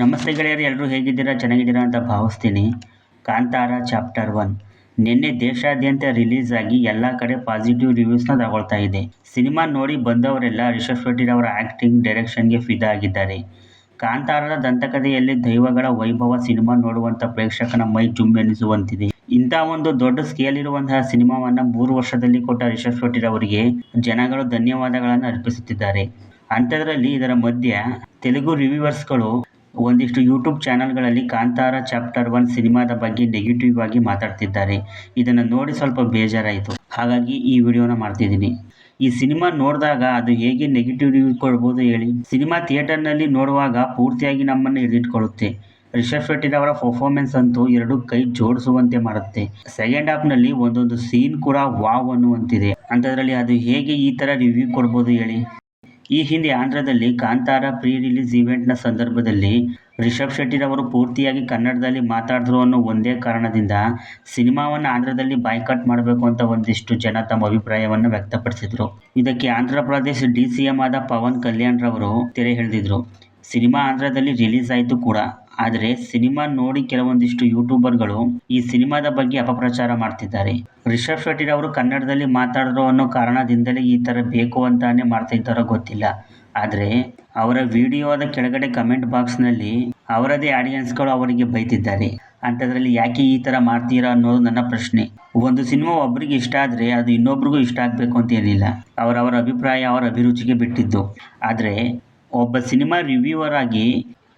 ನಮಸ್ತೆ ಗೆಳೆಯರು ಎಲ್ಲರೂ ಹೇಗಿದ್ದೀರಾ, ಚೆನ್ನಾಗಿದ್ದೀರಾ ಅಂತ ಭಾವಿಸ್ತೀನಿ. Kantara chapter one. ನಿನ್ನೆ ದೇಶಾದ್ಯಂತ ರಿಲೀಸ್ ಆಗಿ ಎಲ್ಲ ಕಡೆ ಪಾಸಿಟಿವ್ ರಿವ್ಯೂಸ್ನ ತಗೊಳ್ತಾ ಇದೆ. ಸಿನಿಮಾ ನೋಡಿ ಬಂದವರೆಲ್ಲ ರಿಷಬ್ ಶೆಟ್ಟಿರವರ ಆ್ಯಕ್ಟಿಂಗ್ ಡೈರೆಕ್ಷನ್ಗೆ ಫಿದಾ ಆಗಿದ್ದಾರೆ. ಕಾಂತಾರದ ದಂತಕಥೆಯಲ್ಲಿ ದೈವಗಳ ವೈಭವ ಸಿನಿಮಾ ನೋಡುವಂಥ ಪ್ರೇಕ್ಷಕನ ಮೈ ಜುಂಬೆನಿಸುವಂತಿದೆ. ಇಂಥ ಒಂದು ದೊಡ್ಡ ಸ್ಕೇಲ್ ಇರುವಂತಹ ಸಿನಿಮಾವನ್ನು ಮೂರು ವರ್ಷದಲ್ಲಿ ಕೊಟ್ಟ ರಿಷಬ್ ಶೆಟ್ಟಿರವರಿಗೆ ಜನಗಳು ಧನ್ಯವಾದಗಳನ್ನು ಅರ್ಪಿಸುತ್ತಿದ್ದಾರೆ. ಅಂಥದ್ರಲ್ಲಿ ಇದರ ಮಧ್ಯೆ ತೆಲುಗು ರಿವ್ಯೂವರ್ಸ್ಗಳು ಒಂದಿಷ್ಟು ಯೂಟ್ಯೂಬ್ ಚಾನಲ್ಗಳಲ್ಲಿ ಕಾಂತಾರ ಚಾಪ್ಟರ್ ಒನ್ ಸಿನಿಮಾದ ಬಗ್ಗೆ ನೆಗೆಟಿವ್ ಆಗಿ ಮಾತಾಡ್ತಿದ್ದಾರೆ. ಇದನ್ನು ನೋಡಿ ಸ್ವಲ್ಪ ಬೇಜಾರಾಯಿತು. ಹಾಗಾಗಿ ಈ ವಿಡಿಯೋನ ಮಾಡ್ತಿದ್ದೀನಿ. ಈ ಸಿನಿಮಾ ನೋಡಿದಾಗ ಅದು ಹೇಗೆ ನೆಗೆಟಿವ್ ಕೊಡ್ಬೋದು ಹೇಳಿ. ಸಿನಿಮಾ ಥಿಯೇಟರ್ನಲ್ಲಿ ನೋಡುವಾಗ ಪೂರ್ತಿಯಾಗಿ ನಮ್ಮನ್ನು ಹಿಡಿದಿಟ್ಕೊಳ್ಳುತ್ತೆ ರಿಷಬ್ ಶೆಟ್ಟಿರವರ ಪರ್ಫಾರ್ಮೆನ್ಸ್ ಅಂತೂ ಎರಡು ಕೈ ಜೋಡಿಸುವಂತೆ ಮಾಡುತ್ತೆ. ಸೆಕೆಂಡ್ ಹಾಫ್ನಲ್ಲಿ ಒಂದೊಂದು ಸೀನ್ ಕೂಡ ವಾವ್ ಅನ್ನುವಂತಿದೆ. ಅಂಥದ್ರಲ್ಲಿ ಅದು ಹೇಗೆ ಈ ಥರ ರಿವ್ಯೂ ಕೊಡ್ಬೋದು ಹೇಳಿ. ಈ ಹಿಂದೆ ಆಂಧ್ರದಲ್ಲಿ ಕಾಂತಾರ ಪ್ರೀ ರಿಲೀಸ್ ಈವೆಂಟ್ನ ಸಂದರ್ಭದಲ್ಲಿ ರಿಷಬ್ ಶೆಟ್ಟಿರವರು ಪೂರ್ತಿಯಾಗಿ ಕನ್ನಡದಲ್ಲಿ ಮಾತಾಡಿದ್ರು ಅನ್ನೋ ಒಂದೇ ಕಾರಣದಿಂದ ಸಿನಿಮಾವನ್ನು ಆಂಧ್ರದಲ್ಲಿ ಬಾಯ್ಕಾಟ್ ಮಾಡಬೇಕು ಅಂತ ಒಂದಿಷ್ಟು ಜನ ತಮ್ಮ ಅಭಿಪ್ರಾಯವನ್ನು ವ್ಯಕ್ತಪಡಿಸಿದರು. ಇದಕ್ಕೆ Andhra Pradesh D C M ಆದ ಪವನ್ ಕಲ್ಯಾಣ್ ರವರು ತೆರೆ ಎಳೆದಿದ್ರು ಸಿನಿಮಾ ಆಂಧ್ರದಲ್ಲಿ ರಿಲೀಸ್ ಆಯಿತು ಕೂಡ. ಆದರೆ ಸಿನಿಮಾ ನೋಡಿ ಕೆಲವೊಂದಿಷ್ಟು ಯೂಟ್ಯೂಬರ್ಗಳು ಈ ಸಿನಿಮಾದ ಬಗ್ಗೆ ಅಪಪ್ರಚಾರ ಮಾಡ್ತಿದ್ದಾರೆ. ರಿಷಬ್ ಶೆಟ್ಟಿರವರು ಕನ್ನಡದಲ್ಲಿ ಮಾತಾಡಿದ್ರು ಅನ್ನೋ ಕಾರಣದಿಂದಲೇ ಈ ಥರ ಬೇಕು ಅಂತಾನೆ ಮಾಡ್ತಾ ಇದ್ದಾರೋ ಗೊತ್ತಿಲ್ಲ. ಆದರೆ ಅವರ ವಿಡಿಯೋದ ಕೆಳಗಡೆ ಕಮೆಂಟ್ ಬಾಕ್ಸ್ನಲ್ಲಿ ಅವರದೇ ಆಡಿಯನ್ಸ್ಗಳು ಅವರಿಗೆ ಬೈತಿದ್ದಾರೆ. ಅಂಥದ್ರಲ್ಲಿ ಯಾಕೆ ಈ ಥರ ಮಾಡ್ತೀರಾ ಅನ್ನೋದು ನನ್ನ ಪ್ರಶ್ನೆ. ಒಂದು ಸಿನಿಮಾ ಒಬ್ಬರಿಗೆ ಇಷ್ಟ ಆದರೆ ಅದು ಇನ್ನೊಬ್ರಿಗೂ ಇಷ್ಟ ಆಗಬೇಕು ಅಂತ ಏನಿಲ್ಲ. ಅವರವರ ಅಭಿಪ್ರಾಯ ಅವರ ಅಭಿರುಚಿಗೆ ಬಿಟ್ಟಿದ್ದು. ಆದರೆ ಒಬ್ಬ ಸಿನಿಮಾ ರಿವ್ಯೂವರ್ ಆಗಿ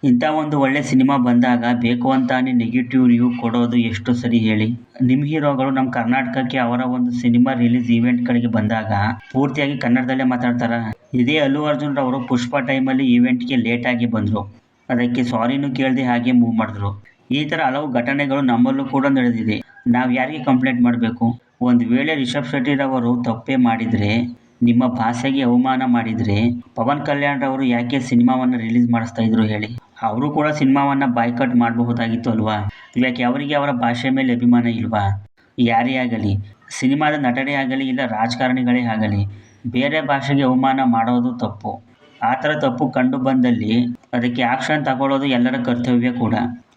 ಇಂಥ ಒಂದು ಒಳ್ಳೆ ಸಿನಿಮಾ ಬಂದಾಗ ಬೇಕು ಅಂತಾನೆ ನೆಗೆಟಿವ್ ರಿವ್ಯೂ ಕೊಡೋದು ಎಷ್ಟು ಸರಿ ಹೇಳಿ. ನಿಮ್ಮ ಹೀರೋಗಳು ನಮ್ಮ ಕರ್ನಾಟಕಕ್ಕೆ ಅವರ ಒಂದು ಸಿನಿಮಾ ರಿಲೀಸ್ ಈವೆಂಟ್ಗಳಿಗೆ ಬಂದಾಗ ಪೂರ್ತಿಯಾಗಿ ಕನ್ನಡದಲ್ಲೇ ಮಾತಾಡ್ತಾರ. ಇದೇ ಅಲ್ಲು ಅರ್ಜುನ್ ಅವರು ಪುಷ್ಪ ಟೈಮಲ್ಲಿ ಈವೆಂಟ್ಗೆ ಲೇಟಾಗಿ ಬಂದರು. ಅದಕ್ಕೆ ಸಾರಿನೂ ಕೇಳದೆ ಹಾಗೆ ಮೂವ್ ಮಾಡಿದ್ರು. ಈ ಥರ ಹಲವು ಘಟನೆಗಳು ನಮ್ಮಲ್ಲೂ ಕೂಡ ನಡೆದಿದೆ. ನಾವು ಯಾರಿಗೆ ಕಂಪ್ಲೇಂಟ್ ಮಾಡಬೇಕು? ಒಂದು ವೇಳೆ ರಿಷಬ್ ಶೆಟ್ಟಿರವರು ತಪ್ಪೇ ಮಾಡಿದರೆ ನಿಮ್ಮ ಭಾಷೆಗೆ ಅವಮಾನ ಮಾಡಿದರೆ ಪವನ್ ಕಲ್ಯಾಣ್ ರವರು ಯಾಕೆ ಸಿನಿಮಾವನ್ನು ರಿಲೀಸ್ ಮಾಡಿಸ್ತಾ ಇದ್ರು ಹೇಳಿ? ಅವರು ಕೂಡ ಸಿನಿಮಾವನ್ನು ಬಾಯ್ಕಟ್ ಮಾಡಬಹುದಾಗಿತ್ತು ಅಲ್ವಾ? ಯಾಕೆ ಅವರಿಗೆ ಅವರ ಭಾಷೆ ಮೇಲೆ ಅಭಿಮಾನ ಇಲ್ವಾ? ಯಾರೇ ಆಗಲಿ, ಸಿನಿಮಾದ ನಟನೆ ಆಗಲಿ ಇಲ್ಲ ರಾಜಕಾರಣಿಗಳೇ ಆಗಲಿ, ಬೇರೆ ಭಾಷೆಗೆ ಅವಮಾನ ಮಾಡೋದು ತಪ್ಪು. ಆ ಥರ ತಪ್ಪು ಕಂಡು ಬಂದಲ್ಲಿ ಅದಕ್ಕೆ ಆಕ್ಷನ್ ತಗೊಳ್ಳೋದು ಎಲ್ಲರ ಕರ್ತವ್ಯ ಕೂಡ.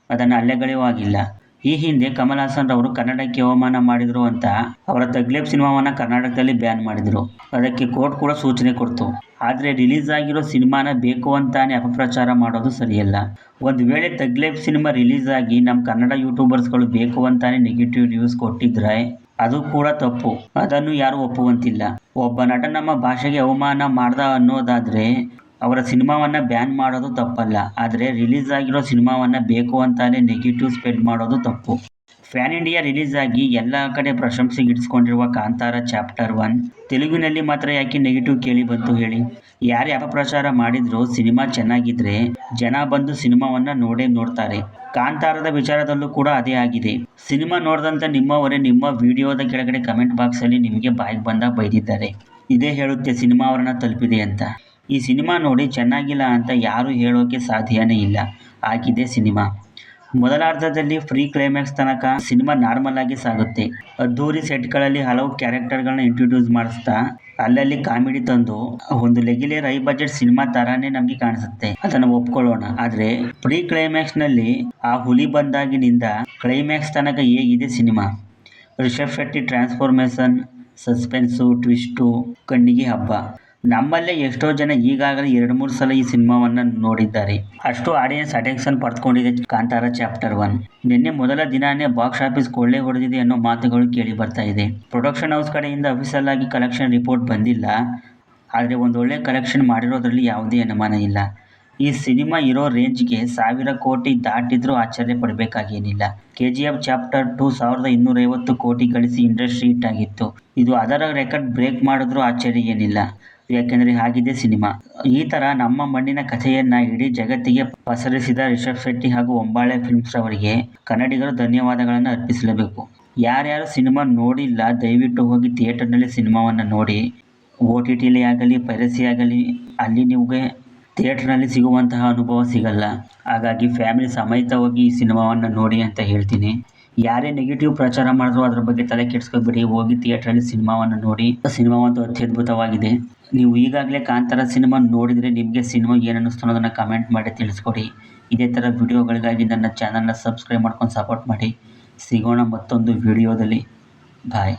ಅದನ್ನು ಅಲ್ಲೆಗಳೆಯುವಾಗಿಲ್ಲ ಈ ಹಿಂದೆ ಕಮಲ್ ಹಾಸನ್ ರವರು ಕನ್ನಡಕ್ಕೆ ಅವಮಾನ ಮಾಡಿದ್ರು ಅಂತ ಅವರ ತಗ್ಲೇಬ್ ಸಿನಿಮಾವನ್ನ ಕರ್ನಾಟಕದಲ್ಲಿ ಬ್ಯಾನ್ ಮಾಡಿದ್ರು. ಅದಕ್ಕೆ ಕೋರ್ಟ್ ಕೂಡ ಸೂಚನೆ ಕೊಡ್ತು. ಆದರೆ ರಿಲೀಸ್ ಆಗಿರೋ ಸಿನಿಮಾನ ಬೇಕು ಅಂತಾನೆ ಅಪಪ್ರಚಾರ ಮಾಡೋದು ಸರಿಯಲ್ಲ. ಒಂದು ವೇಳೆ ತಗ್ಲೇಬ್ ಸಿನಿಮಾ ರಿಲೀಸ್ ಆಗಿ ನಮ್ಮ ಕನ್ನಡ ಯೂಟ್ಯೂಬರ್ಸ್ಗಳು ಬೇಕು ಅಂತಾನೆ ನೆಗೆಟಿವ್ ರಿವ್ಯೂಸ್ ಕೊಟ್ಟಿದ್ರೆ ಅದು ಕೂಡ ತಪ್ಪು. ಅದನ್ನು ಯಾರು ಒಪ್ಪುವಂತಿಲ್ಲ. ಒಬ್ಬ ನಟ ನಮ್ಮ ಭಾಷೆಗೆ ಅವಮಾನ ಮಾಡ್ದ ಅನ್ನೋದಾದರೆ ಅವರ ಸಿನಿಮಾವನ್ನು ಬ್ಯಾನ್ ಮಾಡೋದು ತಪ್ಪಲ್ಲ, ಆದರೆ ರಿಲೀಸ್ ಆಗಿರೋ ಸಿನಿಮಾವನ್ನು ಬೇಕು ಅಂತಾನೆ ನೆಗೆಟಿವ್ ಸ್ಪ್ರೆಡ್ ಮಾಡೋದು ತಪ್ಪು. ಫ್ಯಾನ್ ಇಂಡಿಯಾ ರಿಲೀಸ್ ಆಗಿ ಎಲ್ಲ ಕಡೆ ಪ್ರಶಂಸೆ ಗಿಡಿಸ್ಕೊಂಡಿರುವ ಕಾಂತಾರ ಚಾಪ್ಟರ್ ಒನ್ ತೆಲುಗಿನಲ್ಲಿ ಮಾತ್ರ ಯಾಕೆ ನೆಗೆಟಿವ್ ಕೇಳಿ ಬಂತು ಹೇಳಿ? ಯಾರು ಅಪಪ್ರಚಾರ ಮಾಡಿದ್ರು ಸಿನಿಮಾ ಚೆನ್ನಾಗಿದ್ರೆ ಜನ ಬಂದು ಸಿನಿಮಾವನ್ನು ನೋಡೇ ನೋಡ್ತಾರೆ. ಕಾಂತಾರದ ವಿಚಾರದಲ್ಲೂ ಕೂಡ ಅದೇ ಆಗಿದೆ. ಸಿನಿಮಾ ನೋಡಿದಂಥ ನಿಮ್ಮವರೇ ನಿಮ್ಮ ವಿಡಿಯೋದ ಕೆಳಗಡೆ ಕಮೆಂಟ್ ಬಾಕ್ಸಲ್ಲಿ ನಿಮಗೆ ಬಾಯಿಗೆ ಬಂದಾಗ ಬೈದಿದ್ದಾರೆ. ಇದೇ ಹೇಳುತ್ತೆ ಸಿನಿಮಾ ಅವರನ್ನು ತಲುಪಿದೆ ಅಂತ. ಈ ಸಿನಿಮಾ ನೋಡಿ ಚೆನ್ನಾಗಿಲ್ಲ ಅಂತ ಯಾರೂ ಹೇಳೋಕೆ ಸಾಧ್ಯನೇ ಇಲ್ಲ. ಆಗಿದೆ ಸಿನಿಮಾ. ಮೊದಲಾರ್ಧದಲ್ಲಿ ಫ್ರೀ ಕ್ಲೈಮ್ಯಾಕ್ಸ್ ತನಕ ಸಿನಿಮಾ ನಾರ್ಮಲ್ ಆಗಿ ಸಾಗುತ್ತೆ. ಅದ್ದೂರಿ ಸೆಟ್ಗಳಲ್ಲಿ ಹಲವು ಕ್ಯಾರೆಕ್ಟರ್ಗಳನ್ನ ಇಂಟ್ರೊಡ್ಯೂಸ್ ಮಾಡಿಸ್ತಾ, ಅಲ್ಲಲ್ಲಿ ಕಾಮಿಡಿ ತಂದು, ಒಂದು ಲೆಗಿಲೇರ್ ರೈ ಬಜೆಟ್ ಸಿನಿಮಾ ತರಾನೇ ನಮಗೆ ಕಾಣಿಸುತ್ತೆ. ಅದನ್ನು ಒಪ್ಕೊಳ್ಳೋಣ. ಆದರೆ ಪ್ರೀ ಕ್ಲೈಮ್ಯಾಕ್ಸ್ನಲ್ಲಿ ಆ ಹುಲಿ ಬಂದಾಗಿನಿಂದ ಕ್ಲೈಮ್ಯಾಕ್ಸ್ ತನಕ ಹೇಗಿದೆ cinema? Rishab Shetty transformation suspense twist ಕಣ್ಣಿಗೆ ಹಬ್ಬ. ನಮ್ಮಲ್ಲೇ ಎಷ್ಟೋ ಜನ ಈಗಾಗಲೇ ಎರಡು ಮೂರು ಸಲ ಈ ಸಿನಿಮಾವನ್ನು ನೋಡಿದ್ದಾರೆ. ಅಷ್ಟು ಆಡಿಯನ್ಸ್ ಅಟೆನ್ಷನ್ ಪಡೆದುಕೊಂಡಿದೆ ಕಾಂತಾರ ಚಾಪ್ಟರ್ ಒನ್ ನಿನ್ನೆ ಮೊದಲ ದಿನಾನೇ ಬಾಕ್ಸ್ ಆಫೀಸ್ ಕೊಳ್ಳೆ ಹೊಡೆದಿದೆ ಅನ್ನೋ ಮಾತುಗಳು ಕೇಳಿ ಬರ್ತಾ ಇದೆ. ಪ್ರೊಡಕ್ಷನ್ ಹೌಸ್ ಕಡೆಯಿಂದ ಅಫಿಷಿಯಲ್ ಆಗಿ ಕಲೆಕ್ಷನ್ ರಿಪೋರ್ಟ್ ಬಂದಿಲ್ಲ. ಆದರೆ ಒಂದು ಒಳ್ಳೆ ಕಲೆಕ್ಷನ್ ಮಾಡಿರೋದ್ರಲ್ಲಿ ಯಾವುದೇ ಅನುಮಾನ ಇಲ್ಲ. ಈ ಸಿನಿಮಾ ಇರೋ ರೇಂಜ್ಗೆ ಸಾವಿರ ಕೋಟಿ ದಾಟಿದ್ರೂ ಆಶ್ಚರ್ಯ ಪಡಬೇಕಾಗೇನಿಲ್ಲ. K G F chapter two ಸಾವಿರದ ಇನ್ನೂರೈವತ್ತು ಕೋಟಿ ಗಳಿಸಿ ಇಂಡಸ್ಟ್ರಿ ಹಿಟ್ ಆಗಿತ್ತು. ಇದು ಅದರ ರೆಕಾರ್ಡ್ ಬ್ರೇಕ್ ಮಾಡಿದ್ರೂ ಆಶ್ಚರ್ಯ ಏನಿಲ್ಲ. ಯಾಕೆಂದರೆ ಹಾಗಿದೆ ಸಿನಿಮಾ. ಈ ಥರ ನಮ್ಮ ಮಣ್ಣಿನ ಕಥೆಯನ್ನು ಇಡೀ ಜಗತ್ತಿಗೆ ಪಸರಿಸಿದ ರಿಷಬ್ ಶೆಟ್ಟಿ ಹಾಗೂ ಒಂಬಾಳೆ ಫಿಲ್ಮ್ಸ್ ಅವರಿಗೆ ಕನ್ನಡಿಗರು ಧನ್ಯವಾದಗಳನ್ನು ಅರ್ಪಿಸಲೇಬೇಕು. ಯಾರ್ಯಾರು ಸಿನಿಮಾ ನೋಡಿಲ್ಲ, ದಯವಿಟ್ಟು ಹೋಗಿ ಥಿಯೇಟರ್ನಲ್ಲಿ ಸಿನಿಮಾವನ್ನು ನೋಡಿ. ಓ ಟಿ ಟಿಲಿ ಆಗಲಿ, ಪೈರಸಿ ಅಲ್ಲಿ ನಿಮಗೆ ಥಿಯೇಟ್ರ್ನಲ್ಲಿ ಸಿಗುವಂತಹ ಅನುಭವ ಸಿಗಲ್ಲ. ಹಾಗಾಗಿ ಫ್ಯಾಮಿಲಿ ಸಮೇತ ಹೋಗಿ ಈ ಸಿನಿಮಾವನ್ನು ನೋಡಿ ಅಂತ ಹೇಳ್ತೀನಿ. ಯಾರೇ ನೆಗೆಟಿವ್ ಪ್ರಚಾರ ಮಾಡಿದ್ರು ಅದ್ರ ಬಗ್ಗೆ ತಲೆ ಕೆಡಿಸ್ಕೊಬೇಡಿ. ಹೋಗಿ ಥಿಯೇಟ್ರಲ್ಲಿ ಸಿನಿಮಾವನ್ನು ನೋಡಿ. ಸಿನಿಮಾ ಒಂದು ಅತ್ಯದ್ಭುತವಾಗಿದೆ. ನೀವು ಈಗಾಗಲೇ ಕಾಂತಾರ ಸಿನಿಮಾ ನೋಡಿದರೆ ನಿಮಗೆ ಸಿನಿಮಾ ಏನು ಅನ್ನಿಸ್ತು ಅನ್ನೋದನ್ನು ಕಮೆಂಟ್ ಮಾಡಿ ತಿಳಿಸ್ಕೊಡಿ. ಇದೇ ಥರ ವಿಡಿಯೋಗಳಿಗಾಗಿ ನನ್ನ ಚಾನಲ್ನ ಸಬ್ಸ್ಕ್ರೈಬ್ ಮಾಡ್ಕೊಂಡು ಸಪೋರ್ಟ್ ಮಾಡಿ. ಸಿಗೋಣ ಮತ್ತೊಂದು ವಿಡಿಯೋದಲ್ಲಿ. ಬಾಯ್